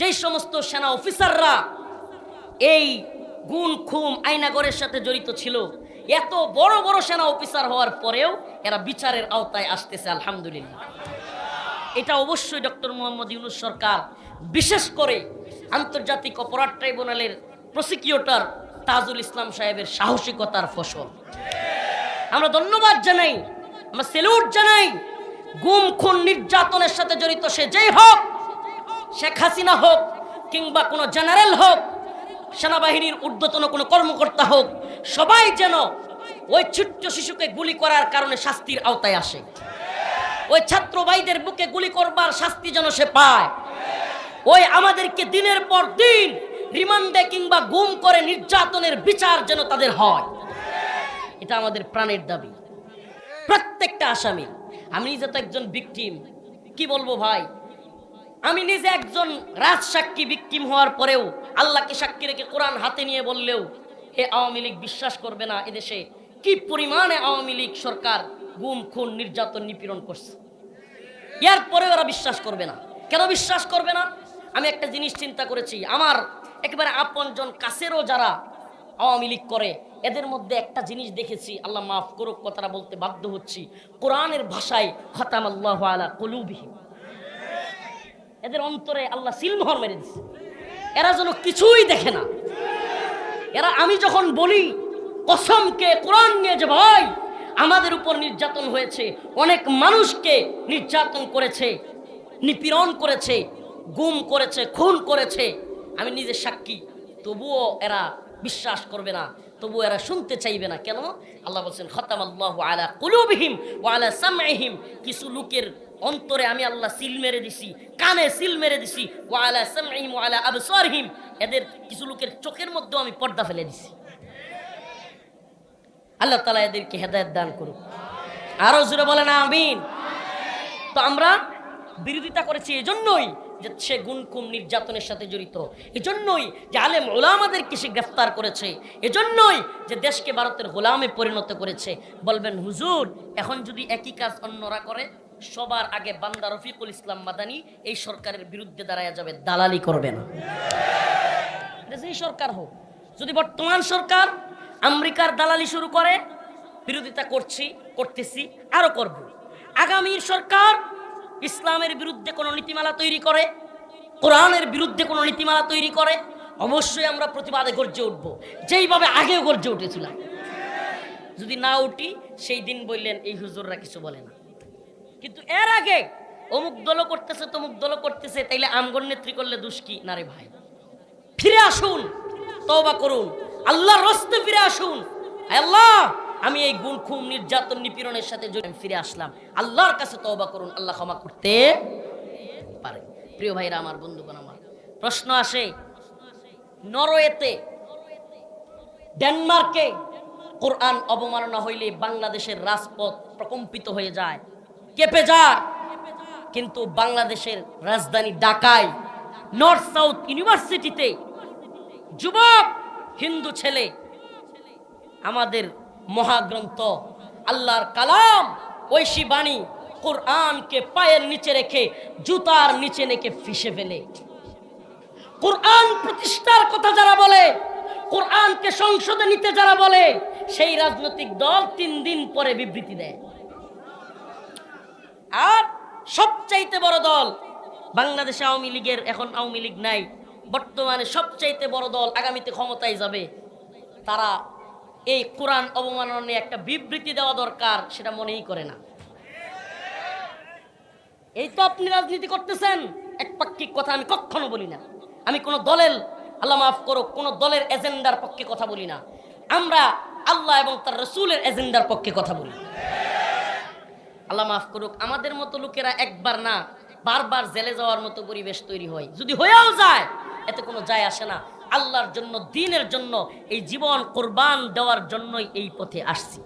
যেই সমস্ত সেনা অফিসাররা এই গুণ খুম আইনাগরের সাথে জড়িত ছিল, এত বড় বড় সেনা অফিসার হওয়ার পরেও এরা বিচারের আওতায় আসতেছে, আলহামদুলিল্লাহ। এটা অবশ্যই ডক্টর মোহাম্মদ ইউনুস সরকার, বিশেষ করে আন্তর্জাতিক অপরাধ ট্রাইব্যুনালের প্রসিকিউটর তাজুল ইসলাম সাহেবের সাহসিকতার ফসল। আমরা ধন্যবাদ জানাই, আমরা সেলুট জানাই, গুম খুন নির্যাতনের সাথে জড়িত সে যেই হোক শেখ হাসিনা হোক কিংবা কোনো জেনারেল হোক, সেনাবাহিনীর ঊর্ধ্বতন কোনো কর্মকর্তা হোক, সবাই যেন ওই ছোট্ট শিশুকে গুলি করার কারণে শাস্তির আওতায় আসে। ওই ছাত্র ভাইদের বুকে গুলি করবার শাস্তি যেন সে পায়। ওই আমাদেরকে দিনের পর দিন রিমান্ডে কিংবা গুম করে নির্যাতনের বিচার যেন তাদের হয়। এটা আমাদের প্রাণের দাবি। প্রত্যেকটা আসামি, আমি নিজে তো একজন ভিকটিম কি বলব ভাই? আমি নিজে একজন রাজ সাক্ষী ভিকটিম হওয়ার পরেও আল্লাহকে সাক্ষী রেখে কোরআন হাতে নিয়ে বললেও, হে আওয়ামী লীগ, বিশ্বাস করবে না এদেশে। কি পরিমাণে আওয়ামী লীগ সরকার গুম, খুন, নির্যাতন, নিপীড়ন করছে? এর পরে ওরা বিশ্বাস করবে না। কেন বিশ্বাস করবে না? আমি একটা জিনিস চিন্তা করেছি। আমার একেবারে আপনজন কাছেরও যারা আওয়ামী লীগ করে, এদের মধ্যে একটা জিনিস দেখেছি। আল্লাহ মাফ করুক, কথাটা বলতে বাধ্য হচ্ছি। কোরআনের ভাষায় খতাম আল্লাহ আলা কলুবিহীন এদের অন্তরে আল্লাহ সিলমোহর মেরে দিচ্ছে এরা যেন কিছুই দেখে না। এরা আমি যখন বলি, কসমকে কোরআন নিয়ে যে ভাই আমাদের উপর নির্যাতন হয়েছে, অনেক মানুষকে নির্যাতন করেছে, নিপীড়ন করেছে, গুম করেছে, খুন করেছে, আমি নিজে সাক্ষী। তবুও এরা বিশ্বাস করবে না তবু এরা শুনতে চাইবে না। কেন? আল্লাহ বলছেন খতাম আল্লাহ আলা কুলুবিহিম ও আলা সামহিম কিছু লোকের অন্তরে আমি আল্লাহ সিল মেরে দিছি, কানে সিল মেরে দিছি। ও আলা সামহিম ও আলা আবসারহিম, এদের কিছু লোকের চোখের মধ্যেও আমি পর্দা ফেলে দিছি। আল্লাহ তালা এদেরকে হেদায়ত দান করুক। আরও জোরে বলে না আমিন। তো আমরা বিরোধিতা করেছি এজন্যই যে সে গুনকুম নির্যাতনের সাথে জড়িত, এজন্যই যে আলেম ওলামাদেরকে সে গ্রেফতার করেছে, এজন্যই যে দেশকে ভারতের গোলামে পরিণত করেছে। বলবেন, হুজুর, এখন যদি একই কাজ অন্যরা করে সবার আগে বান্দা রফিকুল ইসলাম মাদানি এই সরকারের বিরুদ্ধে দাঁড়ায় যাবে, দালালি করবে না। যেই সরকার হোক, যদি বর্তমান সরকার আমেরিকার দালালি শুরু করে, বিরোধিতা করছি, করতেছি, আরও করব। আগামীর সরকার ইসলামের বিরুদ্ধে কোনো নীতিমালা তৈরি করে, কোরআনের বিরুদ্ধে কোনো নীতিমালা তৈরি করে, অবশ্যই আমরা প্রতিবাদে গর্জে উঠব। যেইভাবে আগেও গর্জে উঠেছিলাম। যদি না উঠি, সেই দিন বললেন, এই হুজুররা কিছু বলে না। কিন্তু এর আগে অমুক দলও করতেছে, তমুক দলও করতেছে, তাইলে আমগর নেত্রী করলে দুষ্কি না রে ভাই। ফিরে আসুন, তওবা করুন, আল্লাহর রস্তে ফিরে আসুন। আল্লাহ, আমি এই গুণ খুম নির্যাতন, নিপীড়নের সাথে ফিরে আসলাম। আল্লাহর কাছে তওবা করুন, আল্লাহ ক্ষমা করতে পারে। প্রিয় ভাইরা আমার, বন্ধুগণ আমার, প্রশ্ন আসে, নরওয়েতে, ডেনমার্কে কোরআন অবমাননা হইলে বাংলাদেশের রাজপথ প্রকম্পিত হয়ে যায়? কেঁপে যায়। কিন্তু বাংলাদেশের রাজধানী ঢাকায় নর্থ সাউথ ইউনিভার্সিটিতে যুবক, হিন্দু ছেলে, আমাদের মহাগ্রন্থ আল্লাহর কালাম, ঐশী বাণী কোরআনকে পায়ের নিচে রেখে জুতার নিচে রেখে ফিসে ফেলে। কোরআন প্রতিষ্ঠার কথা যারা বলে, কোরআনকে সংসদে নিতে যারা বলে, সেই রাজনৈতিক দল তিন দিন পরে বিবৃতি দেয়। আর সবচাইতে বড় দল বাংলাদেশে আওয়ামী লীগের এখন আওয়ামী লীগ নাই। বর্তমানে সবচাইতে বড় দল আগামীতে ক্ষমতায় যাবে। তারা এই কোরআন অবমাননা একটা বিবৃতি দেওয়া দরকার, সেটা মনেই করে না। এই তো আপনি রাজনীতি করতেছেন, একপাক্ষিক কথা আমি কখনো বলি না। আমি কোনো দলের, আল্লাহ মাফ করো কোনো দলের এজেন্ডার পক্ষে কথা বলি না। আমরা আল্লাহ এবং তার রসুলের এজেন্ডার পক্ষে কথা বলি। আল্লাহ মাফ করুক, আমাদের মতো লোকেরা একবার না বারবার জেলে যাওয়ার মতো পরিবেশ তৈরি হয়। যদি হয়েও যায়, এতে কোনো যায় আসে না। আল্লাহর জন্য, দিনের জন্য, এই জীবন কোরবান দেওয়ার জন্যই এই পথে আসছি।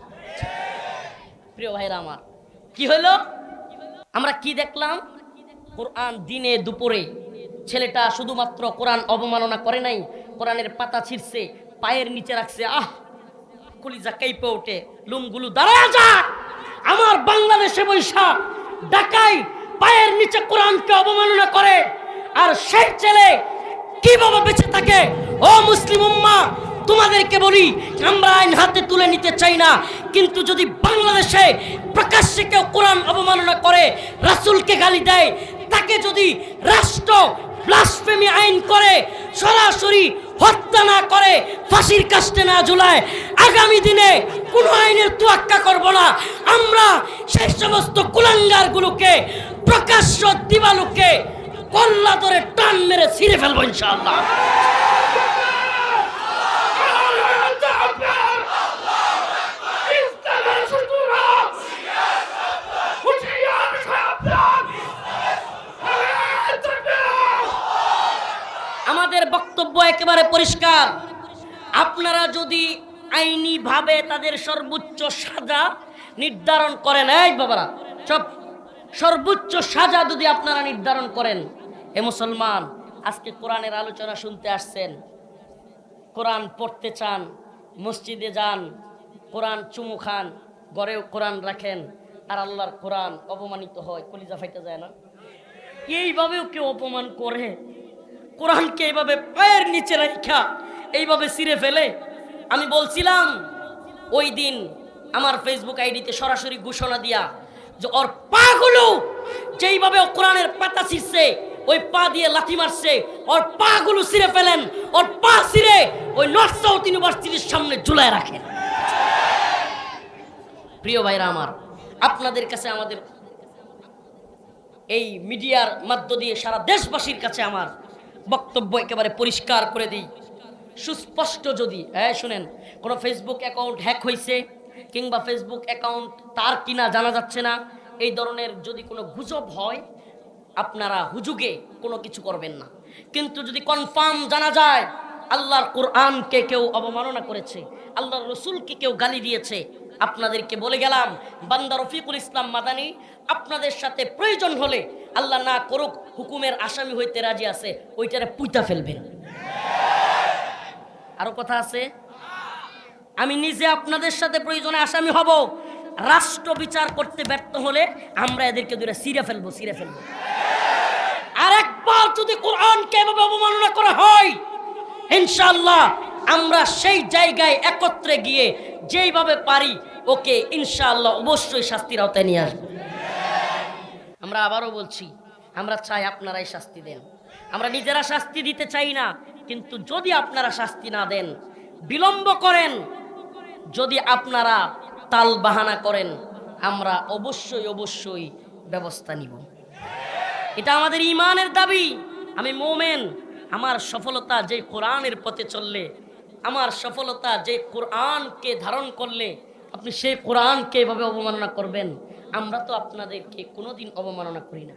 প্রিয় ভাইরা আমার, কি হলো? আমরা কি দেখলাম? কোরআন দিনে দুপুরে ছেলেটা শুধুমাত্র কোরআন অবমাননা করে নাই, কোরআনের পাতা ছিঁড়ছে, পায়ের নিচে রাখছে, আহ! কলিজা কেঁপে ওঠে, লুমগুলো দাঁড়ায় যাক! আমার বাংলাদেশে বৈশা ডাকাই পায়ের নিচে কোরআনকে অবমাননা করে, আর সেই ছেলে কীভাবে বেঁচে থাকে? ও মুসলিম উম্মা, তোমাদেরকে বলি, আমরা আইন হাতে তুলে নিতে চাই না। কিন্তু যদি বাংলাদেশে প্রকাশ্যে কেউ কোরআন অবমাননা করে, রাসূলকে গালি দেয়, তাকে যদি রাষ্ট্র ব্লাসফেমি আইন করে, সরাসরি হত্যা না করে, ফাঁসির কাস্টে না ঝুলায়, আগামী দিনে কোনো আইনের তোয়াক্কা করব না। আমরা সেই সমস্ত কুলাঙ্গারগুলোকে, প্রকাশ্য দিবালুকে কল্লা ধরে টান মেরে ছিঁড়ে ফেলব ইনশাআল্লাহ। একেবারে পরিষ্কার। আপনারা যদি আইনিভাবে তাদের সর্বোচ্চ সাজা নির্ধারণ করেন, এই বাবারা, সব সর্বোচ্চ সাজা যদি আপনারা নির্ধারণ করেন, এ মুসলমান, আজকে কোরআনের আলোচনা শুনতে আসছেন, কোরআন পড়তে চান, মসজিদে যান, কোরআন চুমু খান, ঘরেও কোরআন রাখেন, আর আল্লাহর কোরআন অপমানিত হয়, কলিজা ফাইতে যায় না। এইভাবেও কেউ অপমান করে। কোরআনকে এইভাবে পায়ের নিচে রাখা এইভাবে ছিঁড়ে ফেলে। আমি বলছিলাম, ওই দিন আমার ফেসবুক আইডিতে সরাসরি ঘোষণা দিয়া যে ওর পাগুলো যেইভাবে ও কোরআনের পাতা ছিঁড়ছে, ওই পা দিয়ে লাথি মারছে, ওর পাগুলো ছিঁড়ে ফেলেন, ওর পা ছিঁড়ে ওই নর্থ সাউথ ইউনিভার্সিটির সামনে ঝুলায় রাখেন। প্রিয় ভাইরা আমার, আপনাদের কাছে আমাদের এই মিডিয়ার মাধ্য দিয়ে সারা দেশবাসীর কাছে আমার বক্তব্য একেবারে পরিষ্কার করে দিই। সুস্পষ্ট যদি হ্যাঁ শুনেন, কোনো ফেসবুক অ্যাকাউন্ট হ্যাক হয়েছে কিংবা ফেসবুক অ্যাকাউন্ট তার কিনা জানা যাচ্ছে না, এই ধরনের যদি কোনো গুজব হয়, আপনারা হুজুগে কোনো কিছু করবেন না। কিন্তু যদি কনফার্ম জানা যায়, আল্লাহর কোরআনকে কেউ অবমাননা করেছে, আল্লাহর রসুলকে কেউ গালি দিয়েছে, আপনাদেরকে বলে গেলাম, বান্দা রফিকুল ইসলাম মাদানি, আপনাদের সাথে প্রয়োজন হলে আল্লাহ না করুক হুকুমের আসামি হইতে রাজি আছে, ওইটারে পুইতা ফেলবেন। আরও কথা আছে? আমি নিজে আপনাদের সাথে প্রয়োজনে আসামি হব। রাষ্ট্র বিচার করতে ব্যর্থ হলে আমরা এদেরকে দূরে সিরে ফেলব সিরে ফেলব। আর একবার যদি কোরআনকে এভাবে অবমাননা করা হয়, ইনশাআল্লাহ আমরা সেই জায়গায় একত্রে গিয়ে যেইভাবে পারি ওকে ইনশাআল্লাহ অবশ্যই শাস্তির আওতায় নিয়ে আসব। আমরা আবারও বলছি, আমরা চাই আপনারাই শাস্তি দেন। আমরা নিজেরা শাস্তি দিতে চাই না, কিন্তু যদি আপনারা শাস্তি না দেন, বিলম্ব করেন, যদি আপনারা তাল বাহানা করেন, আমরা অবশ্যই অবশ্যই ব্যবস্থা নিব। এটা আমাদের ইমানের দাবি। আমি মোমেন, আমার সফলতা যে কোরআনের পথে চললে, আমার সফলতা যে কোরআনকে ধারণ করলে, আপনি সেই কোরআনকে এভাবে অবমাননা করবেন। আমরা তো আপনাদেরকে কোনোদিন অবমাননা করি না।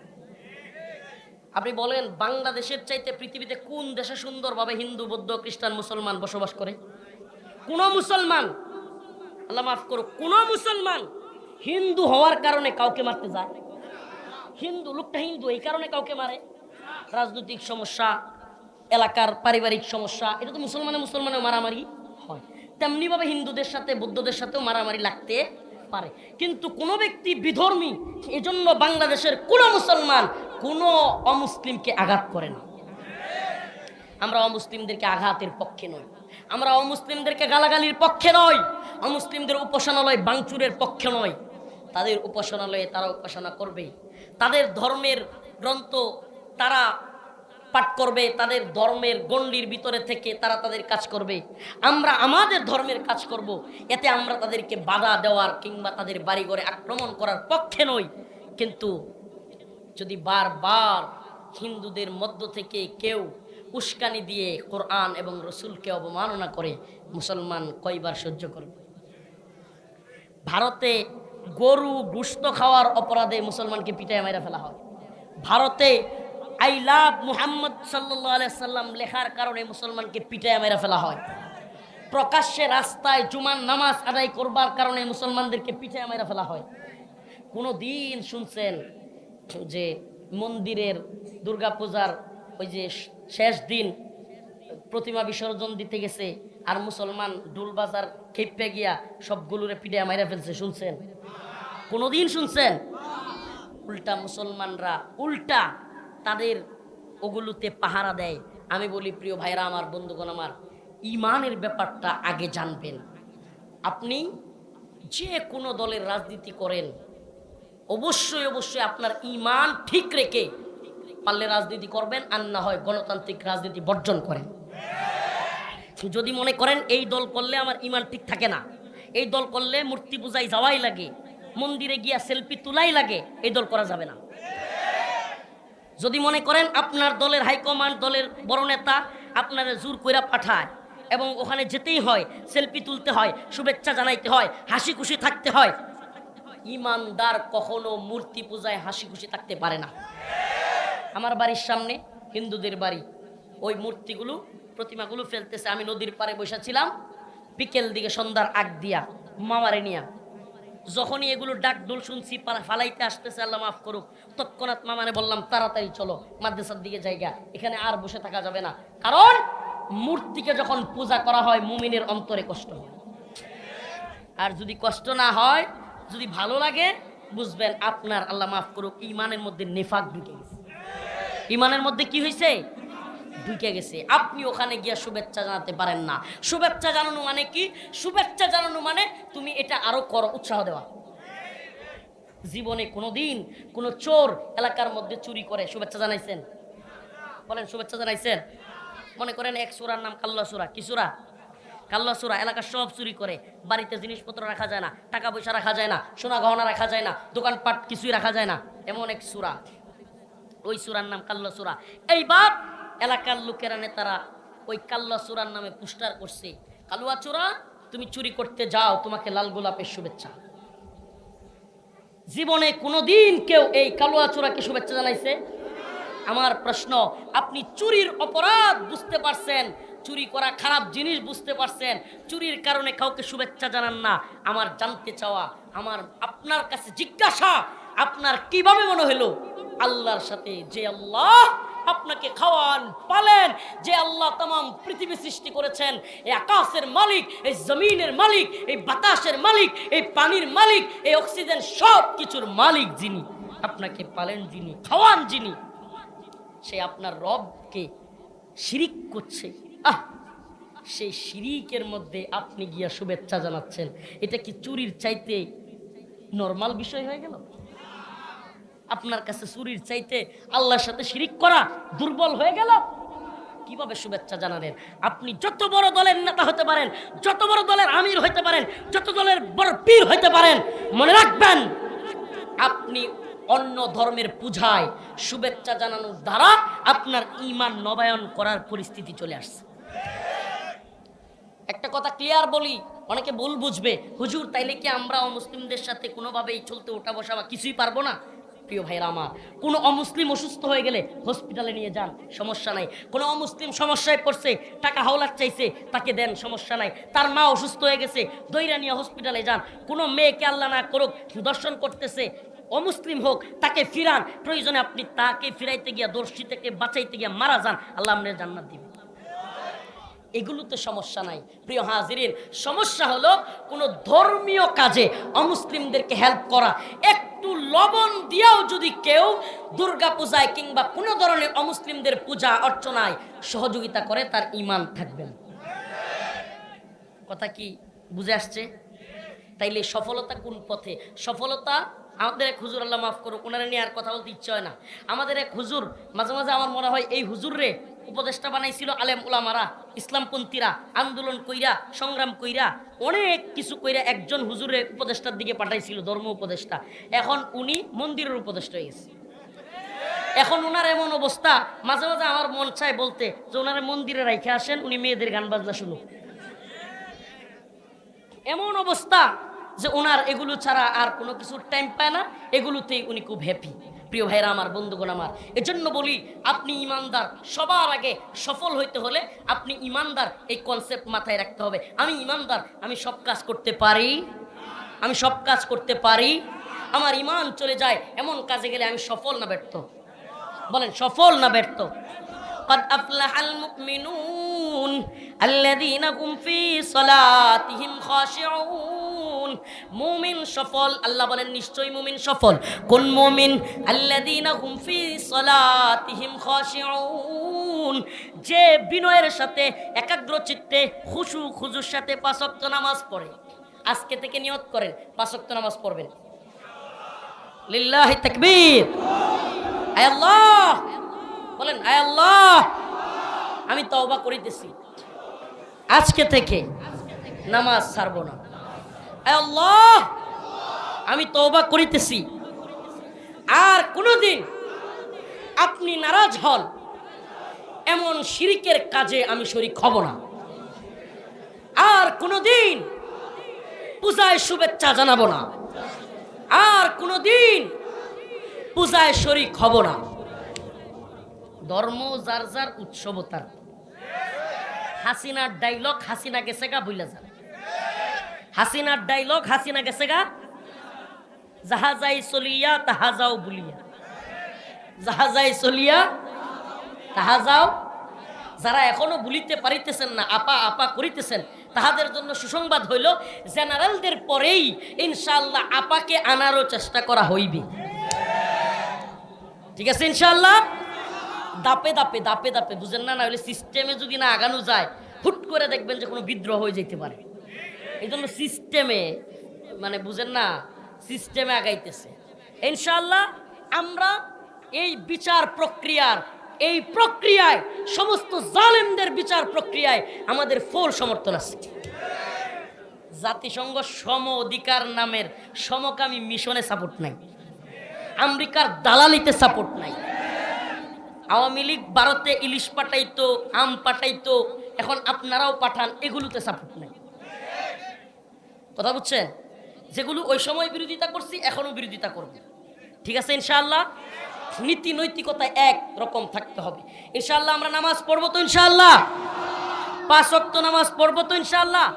আপনি বলেন, বাংলাদেশের চাইতে পৃথিবীতে কোন দেশে সুন্দরভাবে হিন্দু, বৌদ্ধ, খ্রিস্টান, মুসলমান বসবাস করে? কোন মুসলমান, আল্লাহ মাফ করো কোন মুসলমান হিন্দু হওয়ার কারণে কাউকে মারতে যায়। হিন্দু, লোকটা হিন্দু, এই কারণে কাউকে মারে। রাজনৈতিক সমস্যা, এলাকার পারিবারিক সমস্যা, এটা তো মুসলমানে মুসলমানে মারামারি হয়। তেমনিভাবে হিন্দুদের সাথে, বৌদ্ধদের সাথেও মারামারি লাগতে পারে। কিন্তু কোনো ব্যক্তি বিধর্মী, এজন্য বাংলাদেশের কোনো মুসলমান কোনো অমুসলিমকে আঘাত করে না। আমরা অমুসলিমদেরকে আঘাতের পক্ষে নই। আমরা অমুসলিমদেরকে গালাগালির পক্ষে নয় অমুসলিমদের উপাসনালয় বাংচুরের পক্ষে নয়। তাদের উপাসনালয়ে তারা উপাসনা করবে তাদের ধর্মের গ্রন্থ তারা পাঠ করবে, তাদের ধর্মের গণ্ডির ভিতরে থেকে তারা তাদের কাজ করবে। আমরা আমাদের ধর্মের কাজ করব, এতে আমরা তাদেরকে বাধা দেওয়ার কিংবা তাদের বাড়িঘরে আক্রমণ করার পক্ষে নই। কিন্তু যদি বারবার হিন্দুদের মধ্য থেকে কেউ উস্কানি দিয়ে কোরআন এবং রসুলকে অবমাননা করে, মুসলমান কয়বার সহ্য করবে? ভারতে গরু গুস্ত খাওয়ার অপরাধে মুসলমানকে পিটায় মাইরা ফেলা হয়। ভারতে আই লাভ মুহাম্মদ সাল্লাহ সাল্লাম লেখার কারণে মুসলমানকে পিটায় মেরে ফেলা হয়। প্রকাশ্যে রাস্তায় জুমার নামাজ আদায় করবার কারণে মুসলমানদেরকে পিটায় মেরে ফেলা হয়। কোনো দিন শুনছেন যে মন্দিরের দুর্গাপূজার ওই যে শেষ দিন প্রতিমা বিসর্জন দিতে গেছে আর মুসলমান ডুলবাজার খেপে গিয়া সবগুলোরে পিঠে মাইরা ফেলছে, শুনছেন? কোনোদিন শুনছেন? উল্টা মুসলমানরা উল্টা তাদের ওগুলোতে পাহারা দেয়। আমি বলি, প্রিয় ভাইরা আমার, বন্ধুগণ আমার, ইমানের ব্যাপারটা আগে জানবেন। আপনি যে কোনো দলের রাজনীতি করেন, অবশ্যই অবশ্যই আপনার ইমান ঠিক রেখে পারলে রাজনীতি করবেন, আর না হয় গণতান্ত্রিক রাজনীতি বর্জন করেন। যদি মনে করেন, এই দল করলে আমার ইমান ঠিক থাকে না। এই দল করলে মূর্তি পূজায় যাওয়াই লাগে, মন্দিরে গিয়া সেলফি তোলাই লাগে, এই দল করা যাবে না। যদি মনে করেন আপনার দলের হাইকমান্ড দলের বড় নেতা আপনারা জোর কইরা পাঠায় এবং ওখানে যেতেই হয় সেলফি তুলতে হয়, শুভেচ্ছা জানাইতে হয়, হাসি খুশি থাকতে হয়, ইমানদার কখনো মূর্তি পূজায় হাসি খুশি থাকতে পারে না। আমার বাড়ির সামনে হিন্দুদের বাড়ি, ওই মূর্তিগুলো, প্রতিমাগুলো ফেলতেছে। আমি নদীর পাড়ে বসেছিলাম বিকেল দিকে সন্ধ্যার আগ দিয়া মামারে নিয়া যখনই এগুলো ডাক ডোল শুনছি ফালাইতে আসতেছে, আল্লাহ মাফ করুক। তৎক্ষণাৎ মামারে বললাম, তাড়াতাড়ি চলো, মাদ্রাসার দিকে জায়গা এখানে আর বসে থাকা যাবে না। কারণ মূর্তিকে যখন পূজা করা হয়, মুমিনের অন্তরে কষ্ট আর যদি কষ্ট না হয়, যদি ভালো লাগে, বুঝবেন আপনার আল্লাহ মাফ করুক, ইমানের মধ্যে নেফাক ঢুকে গেছে। ইমানের মধ্যে কি হয়েছে ঢুকে গেছে। আপনি ওখানে গিয়া শুভেচ্ছা জানাতে পারেন না। শুভেচ্ছা জানানো মানে কি? শুভেচ্ছা জানানো মানে তুমি এটা আরও করো, উৎসাহ দেওয়া। জীবনে কোনোদিন কোনো চোর এলাকার মধ্যে চুরি করে শুভেচ্ছা জানাইছেন? বলেন, শুভেচ্ছা জানাইছেন? মনে করেন এক সুরার নাম কাল্লা সুরা। কি সুরা? কাল্লা সুরা, এলাকার সব চুরি করে। বাড়িতে জিনিসপত্র রাখা যায় না, টাকা পয়সা রাখা যায় না, সোনা গহনা রাখা যায় না, দোকানপাট কিছুই রাখা যায় না। এমন এক সুরা। ওই সুরার নাম কাল্লা সুরা। এইবার এলাকার লোকেরা, নেতারা ওই কাল্লা সুরার নামে পুস্টার করছে। কালুয়া চোরা তুমি চুরি করতে যাও, তোমাকে লাল গোলাপের শুভেচ্ছা। জীবনে কোনোদিন কেউ এই কালুয়া চোরাকে শুভেচ্ছা জানাইছে? আমার প্রশ্ন, আপনি চুরির অপরাধ বুঝতে পারছেন? চুরি করা খারাপ জিনিস বুঝতে পারছেন? চুরির কারণে কাউকে শুভেচ্ছা জানান না। আমার জানতে চাওয়া, আমার আপনার কাছে জিজ্ঞাসা আপনার কীভাবে মনে হলো? আল্লাহর সাথে যে আল্লাহ আপনাকে খাওয়ান, পালেন, যে আল্লাহ তাম পৃথিবী সৃষ্টি করেছেন, এই আকাশের মালিক, এই জমিনের মালিক, এই বাতাসের মালিক, এই পানির মালিক, এই অক্সিজেন সব কিছুর মালিক যিনি, আপনাকে পালেন যিনি, খাওয়ান যিনি, সে আপনার রবকে শিরিক করছে। আহ! সেই শিরিকের মধ্যে আপনি গিয়া শুভেচ্ছা জানাচ্ছেন। এটা কি চুরির চাইতে নর্মাল বিষয় হয়ে গেল? আপনার কাছে চুরির চাইতে আল্লাহর সাথে শিরিক করা দুর্বল হয়ে গেল? কীভাবে শুভেচ্ছা জানালেন আপনি যত বড় দলের নেতা হতে পারেন, যত বড় দলের আমির হতে পারেন, যত দলের বড় পীর হতে পারেন, মনে রাখবেন, আপনি অন্য ধর্মের পূজায় শুভেচ্ছা জানানোর দ্বারা আপনার ইমান নবায়ন করার পরিস্থিতি চলে আসছে। একটা কথা ক্লিয়ার বলি, অনেকে ভুল বুঝবে। হুজুর, তাইলে কি আমরা অমুসলিমদের সাথে কোনোভাবেই চলতে ওঠা বসা বা কিছুই পারব না? প্রিয় ভাইরা আমার, কোনো অমুসলিম অসুস্থ হয়ে গেলে হসপিটালে নিয়ে যান, সমস্যা নাই। কোনো অমুসলিম সমস্যায় পড়ছে, টাকা হাওলার চাইছে, তাকে দেন, সমস্যা নাই। তার মা অসুস্থ হয়ে গেছে, দইরা নিয়ে হসপিটালে যান। কোনো মেয়েকে আল্লাহ না করুক দর্শন করতেছে, অমুসলিম হোক, তাকে ফিরান। প্রয়োজনে আপনি তাকে ফিরাইতে গিয়া দর্শী থেকে বাঁচাইতে গিয়া মারা যান। আল্লাহ আপনার জান্নাত দিবেন এগুলোতে সমস্যা নাই। প্রিয় হাজিরিন, সমস্যা হলো কোনো ধর্মীয় কাজে অমুসলিমদেরকে হেল্প করা। একটু লবণ দিয়েও যদি কেউ দুর্গা পূজায় কিংবা কোনো ধরনের অমুসলিমদের পূজা অর্চনায় সহযোগিতা করে, তার ইমান থাকবে না। কথা কি বুঝে আসছে? তাইলে সফলতা কোন পথে? সফলতা আমাদের এক হুজুর, আল্লাহ মাফ করুক ওনারা নিয়ে আর কথা বলতে ইচ্ছে হয় না। আমাদের এক হুজুর, মাঝে মাঝে আমার মনে হয়, এই হুজুর রে উপদেষ্টা বানাইছিল আলেম উলামারা, ইসলামপন্থীরা, আন্দোলন কইরা, সংগ্রাম কইরা, অনেক কিছু কইরা একজন হুজুরের উপদেষ্টার দিকে পাঠাইছিল, ধর্ম উপদেষ্টা। এখন উনি মন্দিরের উপদেষ্টা হয়ে গেছে। এখন ওনার এমন অবস্থা, মাঝে মাঝে আমার মন চায় বলতে যে ওনারা মন্দিরে রাইখে আসেন, উনি মেয়েদের গান বাজনা শুনুক। এমন অবস্থা যে ওনার এগুলো ছাড়া আর কোনো কিছুর টাইম পায় না, এগুলোতেই উনি খুব হ্যাপি প্রিয় ভাইরা আমার বন্ধুগণ আমার এজন্য বলি আপনি ইমানদার সবার আগে সফল হইতে হলে আপনি ইমানদার এই কনসেপ্ট মাথায় রাখতে হবে আমি ইমানদার আমি সব কাজ করতে পারি আমি সব কাজ করতে পারি আমার ইমান চলে যায় এমন কাজে গেলে আমি সফল না ব্যর্থ বলেন সফল না ব্যর্থ قد أفلح المؤمنون الذين هم في صلاتهم خاشعون মুমিন সফল? আল্লাহ বলেন, নিশ্চয়ই মুমিন সফল। কোন মুমিন? আল্লাযীনা হুম ফি সালাতিহিম খাশিউন। যে বিনয়ের সাথে একাগ্র চিত্তে খুশু খুজুর সাথে পাঁচ ওয়াক্ত নামাজ পড়ে। আজকে থেকে নিয়ত করেন, পাঁচ ওয়াক্ত নামাজ পড়বেন। লিল্লাহি তাকবীর। আয় আল্লাহ! বলেন, আয় আল্লাহ! আমি তওবা করিতেছি। আজকে থেকে নামাজ ছাড়বো না। আল্লাহ, আমি তওবা করিতেছি। আর কোনোদিন আপনি নারাজ হন, এমন শিরিকের কাজে আমি শরিক হব না। আর কোনোদিন পূজায় শুভেচ্ছা জানাব না। আর কোনোদিন পূজায় শরিক হব না। ধর্ম যার যার উৎসব তার। হাসিনার ডাইলগ হাসিনা গেছে গা বুঝলে যান হাসিনার ডাইলগ হাসিনা গেছে গা। জাহাজাই চলিয়া তাহা যাও বুলিয়া। জাহাজাই চলিয়া তাহা যাও যারা এখনও ভুলিতে পারিতেছেন না, আপা আপা করিতেছেন, তাহাদের জন্য সুসংবাদ হইল, জেনারেলদের পরেই ইনশাল্লাহ আপাকে আনারও চেষ্টা করা হইবে। ঠিক আছে ইনশাল্লাহ দাপে দাপে দাপে দাপে, বুঝেন না না হলে সিস্টেমে যদি না আগানো যায়, হুট করে দেখবেন যে কোনো বিদ্রোহ হয়ে যেতে পারে। এই জন্য সিস্টেমে মানে বুঝেন না, সিস্টেমে আগাইতেছে। ইনশাল্লাহ আমরা এই বিচার প্রক্রিয়ার, এই প্রক্রিয়ায়, সমস্ত জালেমদের বিচার প্রক্রিয়ায় আমাদের ফোর সমর্থন আছে। জাতিসংঘ সম অধিকার নামের সমকামী মিশনে সাপোর্ট নাই। আমেরিকার দালালিতে সাপোর্ট নাই। আওয়ামী লীগ ভারতে ইলিশ পাঠাইতো, আম পাঠাইতো, এখন আপনারাও পাঠান, এগুলোতে সাপোর্ট নাই। কথা বুঝছেন? যেগুলো ওই সময় বিরোধিতা করছি এখনও বিরোধিতা করব। ঠিক আছে, ইনশাআল্লাহ? নীতি নৈতিকতা এক রকম থাকতে হবে। ইনশাআল্লাহ আমরা নামাজ পড়ব তো ইনশাআল্লাহ? পাঁচ নামাজ পড়ব তো ইনশাআল্লাহ?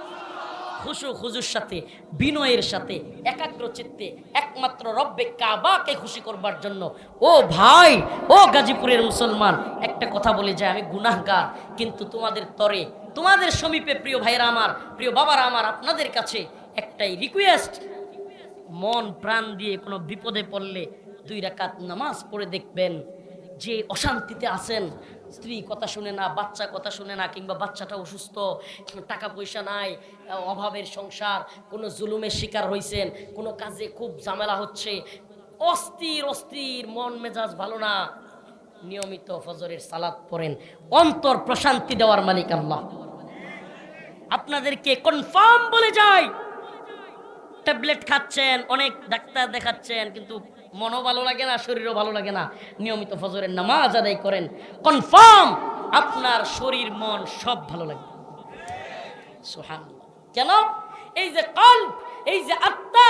খুশু খুজুর সাথে, বিনয়ের সাথে, একাগ্র চিত্তে, একমাত্র রব্বে কাবাকে খুশি করবার জন্য। ও ভাই, ও গাজীপুরের মুসলমান, একটা কথা বলে যায়, আমি গুনাহগার, কিন্তু তোমাদের তরে, তোমাদের সমীপে প্রিয় ভাইরা আমার, প্রিয় বাবারা আমার, আপনাদের কাছে একটাই রিকোয়েস্ট মন, প্রাণ দিয়ে কোনো বিপদে পড়লে দুই রাকাত নামাজ পড়ে দেখবেন। যে অশান্তিতে আছেন, স্ত্রী কথা শুনে না, বাচ্চা কথা শুনে না, কিংবা বাচ্চাটা অসুস্থ টাকা পয়সা নাই, অভাবের সংসার, কোনো জুলুমের শিকার হয়েছেন কোনো কাজে খুব ঝামেলা হচ্ছে, অস্থির অস্থির, মন মেজাজ ভালো না। নিয়মিত ফজরের সালাদ পড়েন, অন্তর প্রশান্তি দেওয়ার মালিক আল্লাহ। আপনাদেরকে কনফার্ম বলে যায় ট্যাবলেট খাচ্ছেন, অনেক ডাক্তার দেখাচ্ছেন, কিন্তু মনও ভালো লাগে না, শরীরও ভালো লাগে না। নিয়মিত ফজরের নামাজ আদায় করেন। কনফার্ম, আপনার শরীর, মন সব ভালো লাগে সুহান কেন? এই যে কল্প, এই যে আত্মা,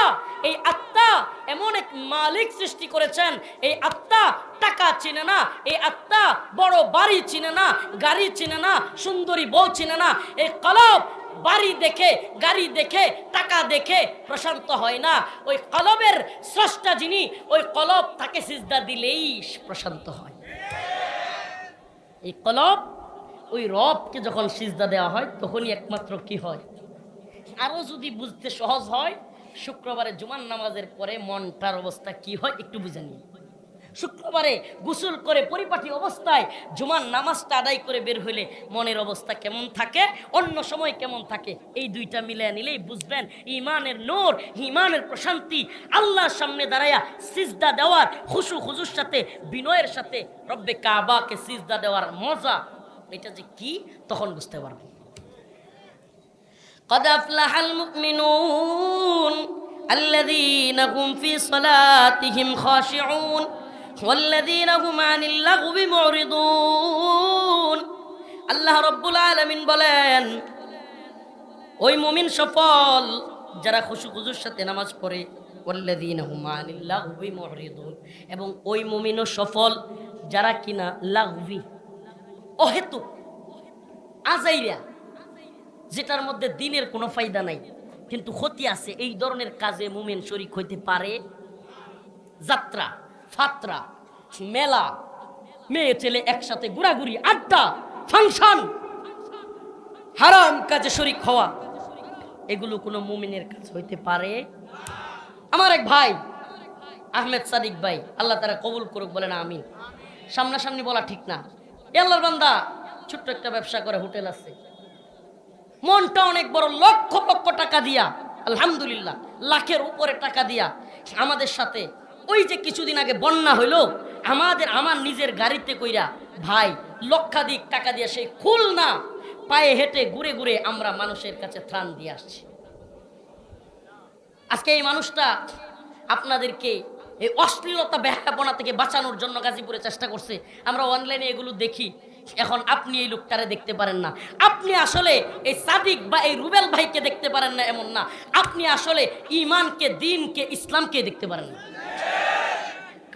এই আত্মা এমন এক মালিক সৃষ্টি করেছেন, এই আত্মা টাকা চিনে না, এই আত্মা বড় বাড়ি চিনে না, গাড়ি চিনে না, সুন্দরী বউ চিনে না, এই কলব বাড়ি দেখে, গাড়ি দেখে, টাকা দেখে প্রশান্ত হয় না। ওই কলবের স্রষ্টা যিনি, ওই কলব তাকে সিজদা দিলেই প্রশান্ত হয়। এই কলব, ওই রবকে যখন সিজদা দেওয়া হয়, তখনই একমাত্র কি হয়? আরও যদি বুঝতে সহজ হয়, শুক্রবারে জুমান নামাজের পরে মনটার অবস্থা কি হয়, একটু বুঝে নিন শুক্রবারে গোসল করে পরিপাটি অবস্থায় জুমার নামাজটা আদায় করে বের হইলে মনের অবস্থা কেমন থাকে অন্য সময় কেমন থাকে এই দুইটা মিলে নিলেই বুঝবেন ইমানের নূর ইমানের প্রশান্তি আল্লাহর সামনে দাঁড়াইয়া সিজদা দেওয়ার খুশু খুজুর সাথে বিনয়ের সাথে রব্বে কাবাকে সিজদা দেওয়ার মজা এটা যে কি তখন বুঝতে পারবেন قد أفلح المؤمنون الذين هم في صلاتهم خاشعون والذين هم عن اللغو معرضون আল্লাহ রব্বুল আলমিন বলেন ওই মুমিন সফল যারা খুশু খুজুর সাথে নামাজ পড়ে ওয়াল্লাযীন হুম আনিল লাগবি মুরিদুন এবং ওই মুমিনও সফল যারা কিনা লাগবি অহেতুক আজাইরা যেটার মধ্যে দিনের কোনো ফায়দা নাই কিন্তু ক্ষতি আছে এই ধরনের কাজে মুমিন শরিক হইতে পারে যাত্রা ফাত্রা মেলা, মেয়ে ছেলে একসাথে ঘোরাঘুরি, আড্ডা, ফাংশন, হারাম কাজে শরিক হওয়া, এগুলো কোনো মুমিনের কাজ হইতে পারে? আমার এক ভাই, আহমেদ সাদিক ভাই, আল্লাহ তারা কবুল করুক বলে না আমিন। সামনাসামনি বলা ঠিক না। এ আল্লাহর বান্দা, ছোট্ট একটা ব্যবসা করে, হোটেল আছে। মনটা অনেক বড়, লক্ষ লক্ষ টাকা দিয়া, আলহামদুলিল্লাহ, লাখের উপরে টাকা দিয়া আমাদের সাথে ওই যে কিছুদিন আগে বন্যা হইল, আমাদের আমার নিজের গাড়িতে কইরা, ভাই, লক্ষাধিক টাকা দিয়ে সেই খুল না পায়ে হেঁটে ঘুরে ঘুরে আমরা মানুষের কাছে ত্রাণ দিয়ে আসছি। আজকে এই মানুষটা আপনাদেরকে এই অশ্লীলতা ব্যাহাপনা থেকে বাঁচানোর জন্য গাজীপুরে চেষ্টা করছে। আমরা অনলাইনে এগুলো দেখি। এখন আপনি এই লোকটারে দেখতে পারেন না। আপনি আসলে এই সাদিক বা এই রুবেল ভাইকে দেখতে পারেন না এমন না। আপনি আসলে ইমানকে দিনকে, ইসলামকে দেখতে পারেন না।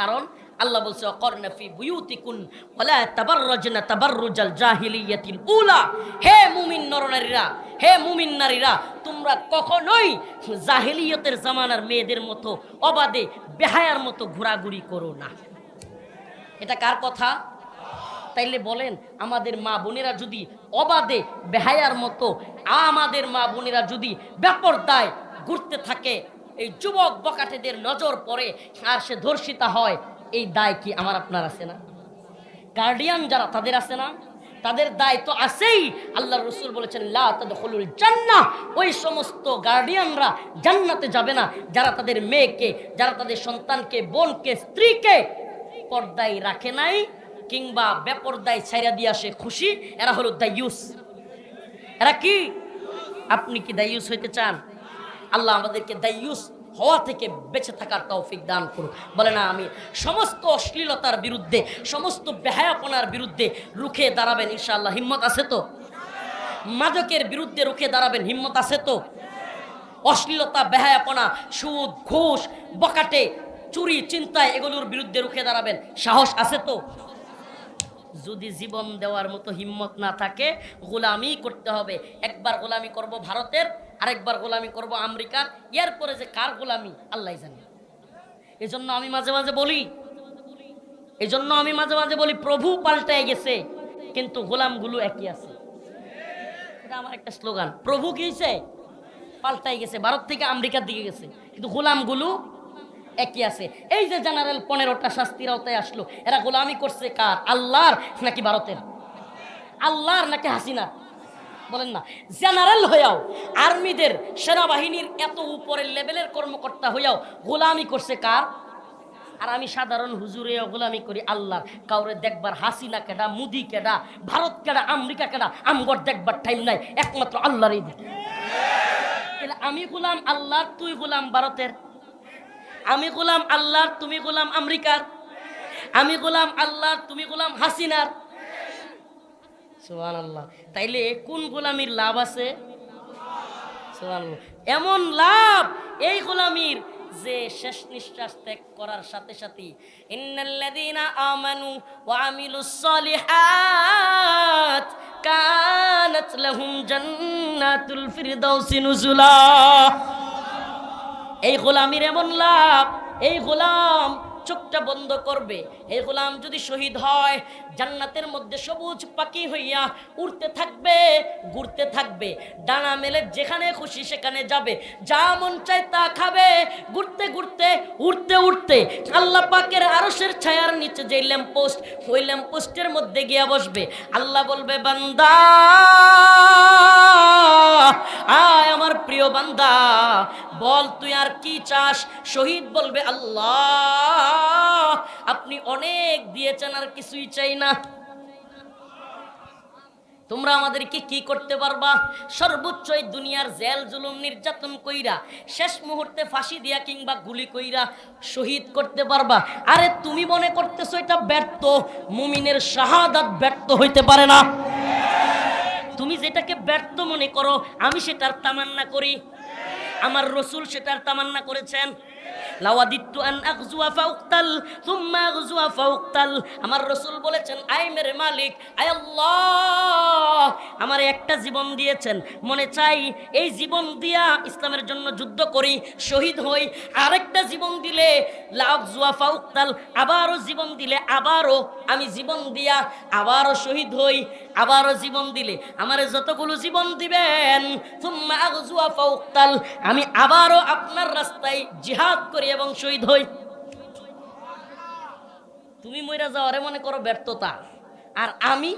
কারণ আল্লাহ বলছে, অকর্ণা ফি বুয়ুতিকুন, ওয়ালা তাবাররাজনা তাবাররুজাল জাহিলিয়াতিল উলা। হে মুমিন নরনারীরা, হে মুমিন নারীরা, তোমরা কখনোই জাহিলিয়তের জামানার মেয়েদের মতো অবাদে বেহায়ার মতো ঘোরাঘুরি করো না। এটা কার কথা? তাইলে বলেন, আমাদের মা বোনেরা যদি অবাধে, বেহায়ার মতো, আমাদের মা বোনেরা যদি ব্যাপরদায় ঘুরতে থাকে এই যুবক বকাটেদের নজর পড়ে আর সে ধর্ষিতা হয়, এই দায় কি আমার আপনার আছে না? গার্ডিয়ান যারা, তাদের আছে না? তাদের দায় তো আছেই। আল্লাহ রসুল বলেছেন, লা তাদখুলুল জান্নাহ। ওই সমস্ত গার্ডিয়ানরা জান্নাতে যাবে না। যারা তাদের মেয়েকে, যারা তাদের সন্তানকে, বোনকে, স্ত্রীকে পর্দায় রাখে নাই, কিংবা বেপর্দায় ছাইরা দিয়া সে খুশি, এরা হলো দায়ুস। এরা কি? আপনি কি দায়ুস হইতে চান? আল্লাহ আমাদেরকে দায়ুস হওয়া থেকে বেঁচে থাকার তৌফিক দান করুন। বলে না, আমি সমস্ত অশ্লীলতার বিরুদ্ধে, সমস্ত বেহায়াপনার বিরুদ্ধে রুখে দাঁড়াবেন ইনশাআল্লাহ। হিম্মত আছে তো? মাদকের বিরুদ্ধে রুখে দাঁড়াবেন, হিম্মত আছে তো? অশ্লীলতা, বেহায়াপনা, সুদ, ঘুষ, বকাটে, চুরি, চিন্তায় এগুলোর বিরুদ্ধে রুখে দাঁড়াবেন। সাহস আছে তো? যদি জীবন দেওয়ার মতো হিম্মত না থাকে, গোলামি করতে হবে। একবার গোলামি করব ভারতের আরেকবার গোলামি করব আমেরিকার, এরপরে যে কার গোলামি আল্লাহ জানে। এজন্য আমি মাঝে মাঝে বলি, এজন্য আমি মাঝে মাঝে বলি, প্রভু পাল্টায় গেছে, কিন্তু গোলামগুলো একই আছে। এটা আমার একটা স্লোগান, প্রভু কি হয়েছে পাল্টাই গেছে, ভারত থেকে আমেরিকার দিকে গেছে, কিন্তু গোলামগুলো একই আছে। এই যে জেনারেল পনেরোটা শাস্তির আওতায় আসলো, এরা গোলামি করছে কার? আল্লাহর নাকি ভারতের? আল্লাহর নাকি হাসিনা বলেন না জেনারেল হইয়াও আর্মিদের সেনাবাহিনীর এত উপরের লেভেলের কর্মকর্তা হইয়াও গোলামি করছে কার? আর আমি সাধারণ হুজুরে গোলামি করি আল্লাহ, কাউরে দেখবার হাসিনা কেডা, মুদি কেডা, ভারত কেডা, আমেরিকা কেডা, আমগর দেখবার টাইম নাই, একমাত্র আল্লাহরই দেখি। তাহলে আমি গোলাম আল্লাহর, তুই গোলাম ভারতের? আমি গোলাম আল্লাহর, তুমি গোলাম আমেরিকার? আমি গোলাম আল্লাহর, তুমি গোলাম হাসিনার? সুবহান আল্লাহ তাইলে কোন গোলামির লাভ আছে। এমন লাভ এই গোলামির যে শেষ নিঃশ্বাস ত্যাগ করার সাথে সাথে আমানু এই গোলামির এমন লাভ, এই গোলাম চোখটা বন্ধ করবে। এই গোলাম, যদি শহীদ হয়, জান্নাতের মধ্যে সবুজ পাখি হইয়া উড়তে থাকবে, ঘুরতে থাকবে। ডানা মেলে যেখানে খুশি সেখানে যাবে। যা মন চায় তা খাবে। ঘুরতে ঘুরতে, উড়তে উড়তে। আল্লাহ পাকের আরশের ছায়ার নিচে যে ল্যাম্পোস্ট ওই ল্যাম্পোস্টের মধ্যে গিয়া বসবে। আল্লাহ বলবে, বান্দা, আয় আমার প্রিয় বান্দা, বল তুই আর কি চাস? শহীদ বলবে, আল্লাহ আপনি অনেক দিয়েছেন, আর কিছুই চাই না। তোমরা আমাদেরকে কি করতে পারবা? সর্বোচ্চ এই দুনিয়ার জেল, জুলুম, নির্যাতন কইরা, শেষ মুহূর্তে ফাঁসি দিয়া কিংবা গুলি কইরা শহীদ করতে পারবা। আরে, তুমি মনে করতেছো এটা ব্যর্থ? মুমিনের শাহাদাত ব্যর্থ হইতে পারে না। তুমি যেটাকে ব্যর্থ মনে করো, আমি সেটার তামান্না করি। আমার রসুল সেটার তামান্না করেছেন। লাওয়াদিত্তু আন আগজুয়া ফাউক্তাল থুম্মা আগজুয়া ফাউক্তাল আমার রসুল বলেছেন আই মেরে মালিক, আয় আল্লাহ। আমার একটা জীবন দিয়েছেন। মনে চাই, এই জীবন দিয়া ইসলামের জন্য যুদ্ধ করি, শহীদ হই, আরেকটা জীবন দিলে লাভ জুয়া ফাউক্তাল আবারও জীবন দিলে আবারও আমি জীবন দিয়া আবারও শহীদ হই, আবারও জীবন দিলে আমার যতগুলো জীবন দিবেন থুম্মা আগজুয়া ফাউক্তাল আমি আবারও আপনার রাস্তায় জিহাদ করি এবং শহীদ হই। তুমি মইরা যাওয়ারে মনে করো ব্যর্থতা। আর আমি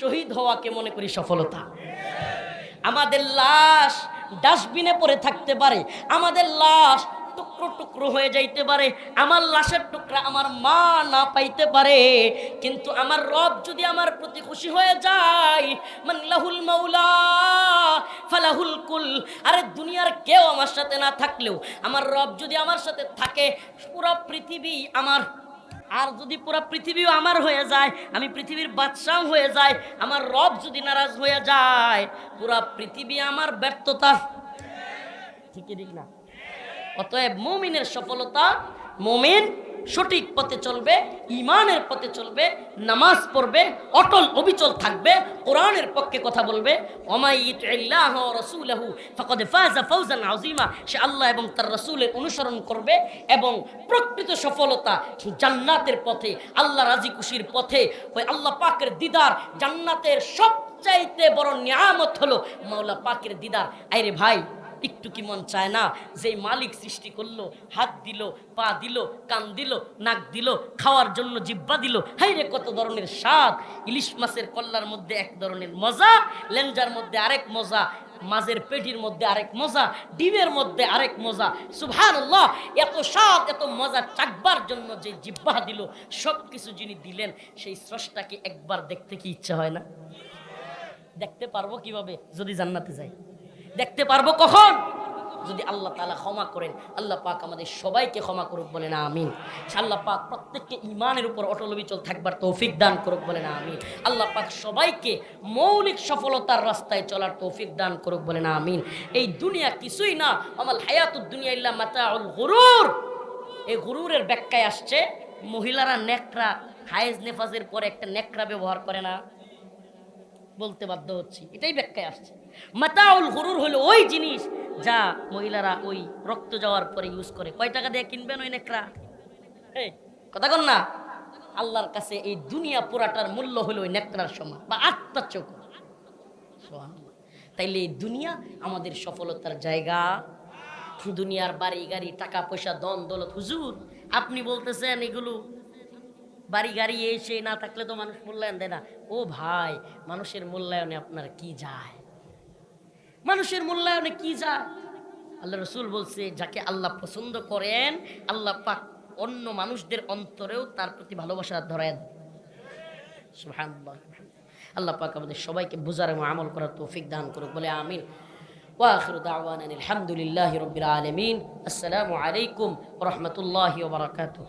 শহীদ হওয়াকে মনে করি সফলতা। আমাদের লাশ ডাস্টবিনে পড়ে থাকতে পারে। আমাদের লাশ টুকরো টুকরো হয়ে যাইতে পারে, আমার লাশের টুকরা আমার মা না পাইতে পারে, কিন্তু আমার রব যদি আমার প্রতি খুশি হয়ে যায়, মান লাহুল মাওলা, ফালাহুল কুল, আরে দুনিয়ার কেউ আমার সাথে না থাকলেও, আমার রব যদি আমার সাথে থাকে, পুরো পৃথিবী আমার, আর যদি পুরো পৃথিবীও আমার হয়ে যায়, আমি পৃথিবীর বাদশাহ হয়ে যায়, আমার রব যদি নারাজ হয়ে যায়, পুরা পৃথিবী আমার ব্যর্থতা। ঠিকই ঠিক না? অতএব মুমিনের সফলতা মুমিন সঠিক পথে চলবে ইমানের পথে চলবে, নামাজ পড়বে, অটল অবিচল থাকবে, কোরআনের পক্ষে কথা বলবে। সে আল্লাহ এবং তার রসুলের অনুসরণ করবে এবং প্রকৃত সফলতা জান্নাতের পথে, আল্লাহ রাজি খুশির পথে, ওই আল্লাহ পাকের দিদার জান্নাতের সবচাইতে বড় নিয়ামত হলো মাওলা পাকের দিদার। আইরে ভাই একটু কি মন চায় না? যে মালিক সৃষ্টি করল, হাত দিল, পা দিল, কান দিল, নাক দিল, খাওয়ার জন্য জিব্বা দিল হাই রে কত ধরনের স্বাদ! ইলিশ মাছের কল্লার মধ্যে এক ধরনের মজা লেঞ্জার মধ্যে আরেক মজা মাঝের পেটির মধ্যে আরেক মজা, ডিমের মধ্যে আরেক মজা। সুভান এত স্বাদ, এত মজা চাকবার জন্য যে জিব্বা দিল সব কিছু যিনি দিলেন, সেই স্রষ্টাকে একবার দেখতে কি ইচ্ছা হয় না? দেখতে পারব কীভাবে? যদি জান্নাতে যাই। দেখতে পারব কখন? যদি আল্লাহ তালা ক্ষমা করেন, আল্লাহ পাক আমাদের সবাইকে ক্ষমা করুক বলে না আমিন। আল্লাহ পাক প্রত্যেককে ইমানের উপর অটল বিচল থাকবার তৌফিক দান করুক বলে না আমিন। আল্লাহ পাক সবাইকে মৌলিক সফলতার রাস্তায় চলার তৌফিক দান করুক বলে না আমিন। এই দুনিয়া কিছুই না আমার হায়াতুদ দুনিয়া ইল্লা মাতাউল গুরুর। এই গুরুরের ব্যাখ্যায় আসছে, মহিলারা নেকড়া, হায়েজ নেফাজের পরে একটা নেকড়া ব্যবহার করে না। বলতে বাধ্য হচ্ছি, এটাই ব্যাখ্যায় আসছে। মাতাউল গরুর হলো ওই জিনিস যা মহিলারা ওই রক্ত যাওয়ার পরে ইউজ করে। কয় টাকা দিয়ে কিনবেন ওই নেকড়া? কথা কন না। আল্লাহর কাছে এই দুনিয়া পুরাটার মূল্য হলো ওই নেকড়ার সমান বা আত্মার চোখ। তাইলে এই দুনিয়া আমাদের সফলতার জায়গা। দুনিয়ার বাড়ি, গাড়ি, টাকা পয়সা দন দৌলত। হুজুর, আপনি বলতেছেন এগুলো বাড়ি, গাড়ি এসে না থাকলে তো মানুষ মূল্যায়ন দেয় না। ও ভাই, মানুষের মূল্যায়নে আপনার কি যায়? মানুষের মূল্যায়নে কি যায় আল্লাহ রসুল বলছে যাকে আল্লাহ পছন্দ করেন আল্লাহ পাক অন্য মানুষদের অন্তরেও তার প্রতি ভালোবাসা ধরেন সুবহানাল্লাহ আল্লাহ পাক আমাদের সবাইকে বোঝার এবং আমল করার তৌফিক দান করুক বলে আমিন واخر دعوانا الحمد لله رب العالمين السلام عليكم ورحمه الله وبركاته